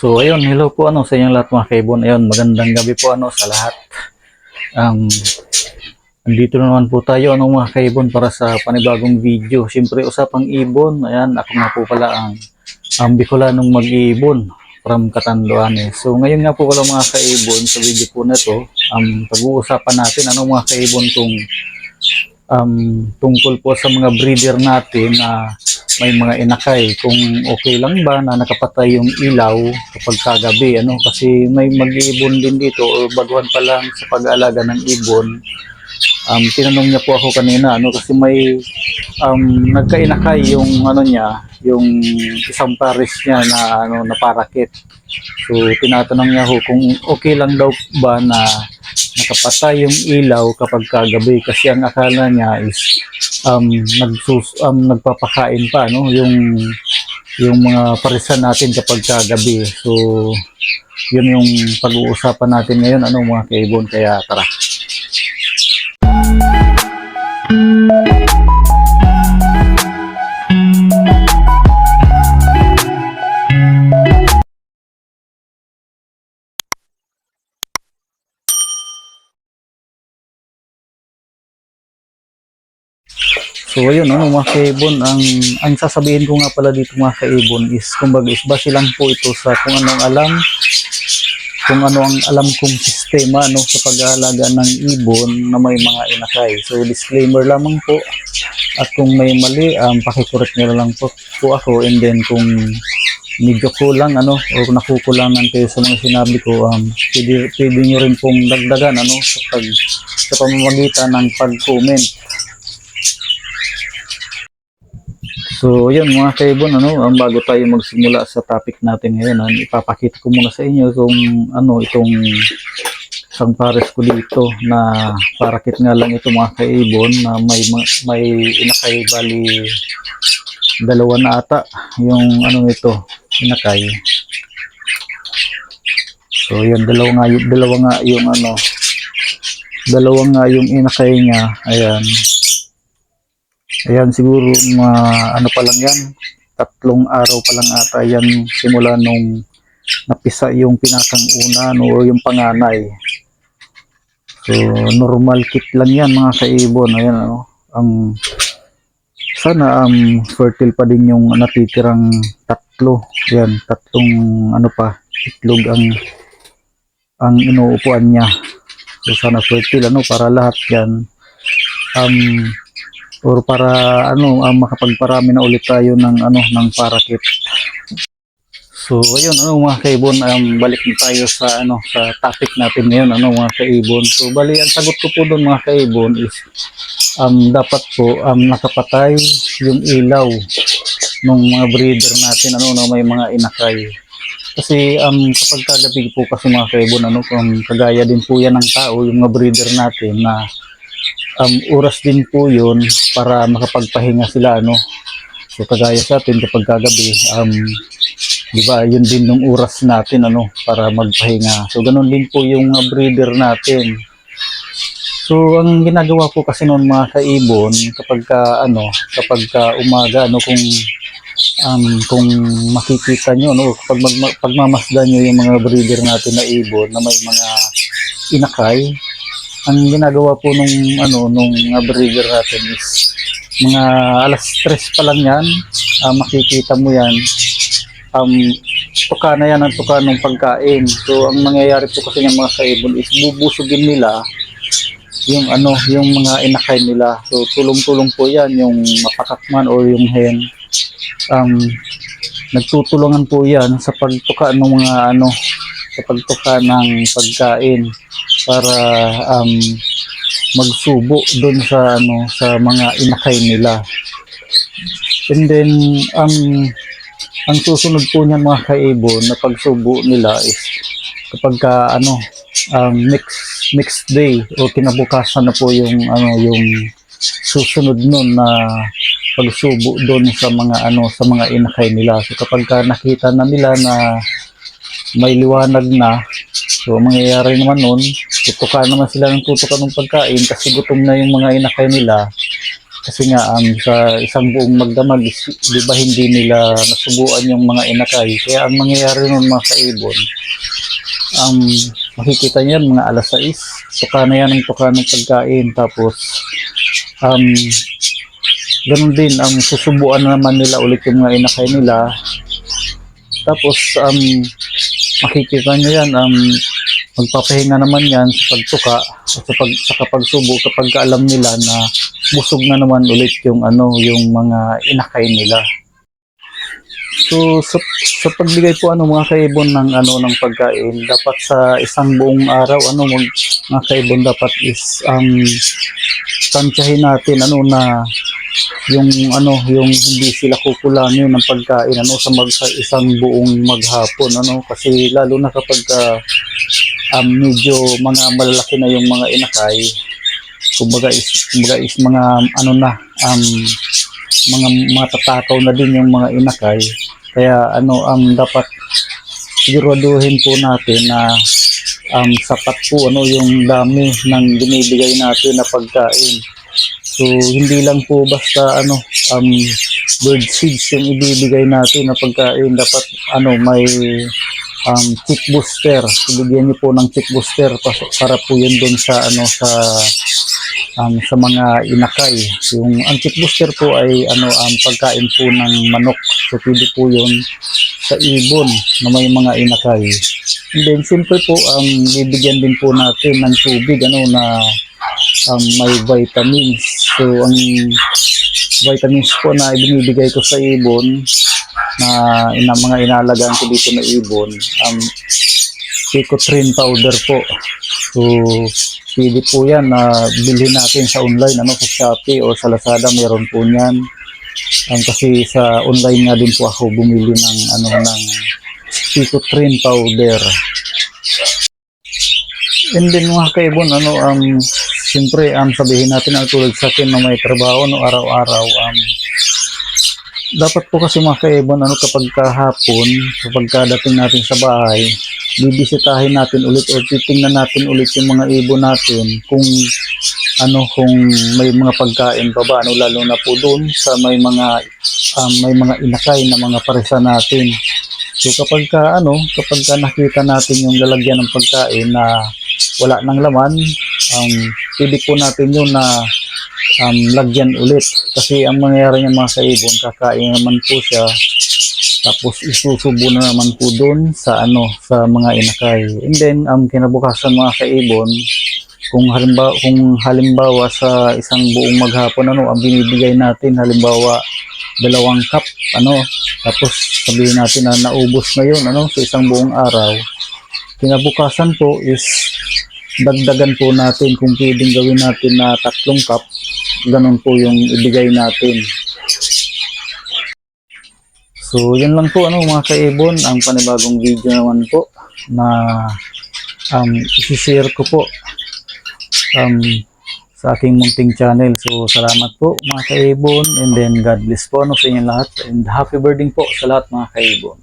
So ayun, hello po ano sa inyong lahat mga kaibon. Ayun, magandang gabi po ano sa lahat. Um, andito na naman po tayo ano mga kaibon para sa panibagong video. Siyempre usapang ibon. Ayan, ako nga po pala ang ang Bicolanong mag-iibon from Catanduanes. So ngayon nga po pala mga kaibon sa video po na to, um, pag-uusapan natin ano mga kaibon kung um, tungkol po sa mga breeder natin na may mga inakay kung okay lang ba na nakapatay yung ilaw kapag kagabi ano? Kasi may mag-iibon din dito o baguhan pa lang sa pag-aalaga ng ibon. Um, tinanong niya po ako kanina ano? Kasi may um, nagkainakay yung ano niya yung isang pares niya na ano na parakit. So tinatanong niya ako kung okay lang daw ba na nakapatay yung ilaw kapag kagabi. Kasi ang akala niya is um, nagsus, um, nagpapakain pa no? Yung yung mga parisan natin kapag kagabi. So yun yung pag-uusapan natin ngayon ano mga kaibon? Kaya tara So ayun ano mga kaibon, ang ang sasabihin ko nga pala dito mga kaibon is kumbaga is base lang po ito sa kung anong alam kung ano ang alam kong sistema no sa pag-aalaga ng ibon na may mga inakay. So disclaimer lamang po. At kung may mali um, pakicorrect nyo lang po, po ako. And then kung medyo kulang ano o nakukulangan kayo sa mga sinabi ko um, pwede, pwede nyo rin pong dagdagan ano sa pag sa pamamagitan ng pag-comment So, yun mga kaibon, ano, ang bago tayo magsimula sa topic natin ngayon, ano, ipapakita ko muna sa inyo kung ano, itong isang pares ko dito na parakit nga lang ito mga kaibon na may ma- may inakay bali dalawa na ata yung ano nito inakay. So yan dalawa nga dalawa nga yung ano dalawa nga yung inakay niya ayan Ayan, siguro mga ano pa lang yan, tatlong araw pa lang ata yan simula nung napisa yung pinakang una no, o yung panganay. So, normal kit lang yan mga kaibon. Ayan, ano, ang sana um, fertile pa din yung natitirang tatlo. Yan, tatlong ano pa, itlog ang ang inuupuan niya. So, sana fertile ano para lahat yan um, or para ano ah, makapagparami na ulit tayo ng ano ng parakit. So ayun ano mga kaibon um, balik na tayo sa ano sa topic natin ngayon ano mga kaibon. So bali ang sagot ko po doon mga kaibon is um, dapat po um, nakapatay yung ilaw ng mga breeder natin ano na may mga inakay. Kasi um, kapag kagabi po kasi mga kaibon ano kung kagaya din po yan ng tao yung mga breeder natin na um, oras din po yun para makapagpahinga sila ano? So kagaya sa atin kapag kagabi um, di ba yun din yung oras natin ano para magpahinga. So ganun din po yung breeder natin. So ang ginagawa po kasi noon mga kaibon kapag ka ano kapag ka umaga ano kung um, kung makikita nyo no pag mag, pagmamasdan nyo yung mga breeder natin na ibon na may mga inakay ang ginagawa po nung ano nung uh, breeder natin is mga alas 3 pa lang yan ah, makikita mo yan. Um, tuka na yan ang tuka ng pagkain. So ang nangyayari po kasi ng mga kaibon is bubusugin nila yung ano yung mga inakay nila. So tulong-tulong po yan yung mapakakman or yung hen. Um, nagtutulungan po yan sa pagtuka ng mga ano sa pagtuka ng pagkain para um, magsubo doon sa ano sa mga inakay nila. And then ang ang susunod po niyan mga kaibon na pagsubo nila is kapag ka ano um, next next day o kinabukasan na po yung ano yung susunod nun na pagsubo doon sa mga ano sa mga inakay nila. So kapag ka nakita na nila na may liwanag na. So, ang mangyayari naman nun, tutukan naman sila ng tutukan ng pagkain kasi gutom na yung mga inakay nila. kasi nga um, sa isang buong magdamag is, di ba hindi nila nasubuan yung mga inakay? Kaya ang mangyayari nun mga kaibon um, makikita niyan mga alas 6 tuka na yan ang tuka ng pagkain. Tapos um, ganun din ang susubuan na naman nila ulit yung mga inakay nila. Tapos um, makikita niyo yan. Um, magpapahinga naman yan sa pagtuka at sa, pag, sa kapagsubo kapag alam nila na busog na naman ulit yung ano yung mga inakay nila. So sa, sa pagbigay po ano mga kaibon ng ano ng pagkain dapat sa isang buong araw ano mga kaibon dapat is um tansyahin natin ano na yung ano yung hindi sila kukulangin ng pagkain ano sa mag sa isang buong maghapon ano kasi lalo na kapag ah, um, medyo mga malalaki na yung mga inakay kumbaga is, kumbaga is mga ano na um, mga matatakaw na din yung mga inakay. Kaya ano ang dapat siguraduhin po natin na um, sapat po ano yung dami ng binibigay natin na pagkain so hindi lang po basta ano um, bird seeds yung ibibigay natin na pagkain dapat ano may um, chick booster ibigyan niyo po ng chick booster pa- para po yun doon sa ano sa um, sa mga inakay. Yung ang chick booster po ay ano ang pagkain po ng manok. So pwede po yun sa ibon na may mga inakay. And then simple po ang bibigyan din po natin ng tubig ano na um, may vitamins. So ang vitamins po na ibinibigay ko sa ibon na ina, mga inalagaan ko dito na ibon um, Picotrin powder po. So, pwede po yan na bilhin natin sa online, ano, sa Shopee o sa Lazada, meron po niyan. Um, kasi sa online nga din po ako bumili ng, ano, ng Picotrin powder. And then mga kaibon, ano, um, siyempre, um, sabihin natin ang tulad sa akin na may trabaho, no, araw-araw, um, dapat po kasi mga kaibon, ano, kapag kahapon, kapag kadating natin sa bahay, bibisitahin natin ulit o titingnan natin ulit yung mga ibon natin kung ano kung may mga pagkain pa ba ano lalo na po doon sa may mga um, may mga inakay na mga paresa natin. So kapag ka ano kapag ka nakita natin yung lalagyan ng pagkain na wala nang laman. Um, pwede po natin yun na um, lagyan ulit. Kasi ang mangyayari ng mga kaibon kakain naman po siya. Tapos isusubo na naman po doon sa ano sa mga inakay. And then ang kinabukasan mga kaibon kung halimbawa kung halimbawa sa isang buong maghapon ano ang binibigay natin halimbawa dalawang cup ano tapos sabihin natin na naubos na yun ano sa isang buong araw kinabukasan po is dagdagan po natin kung pwedeng gawin natin na tatlong cup ganun po yung ibigay natin So, yan lang po ano mga kaibon, ang panibagong video naman po na um, isi-share ko po um, sa aking munting channel. So, salamat po mga kaibon and then God bless po ano, sa inyo lahat and happy birthday po sa lahat mga kaibon.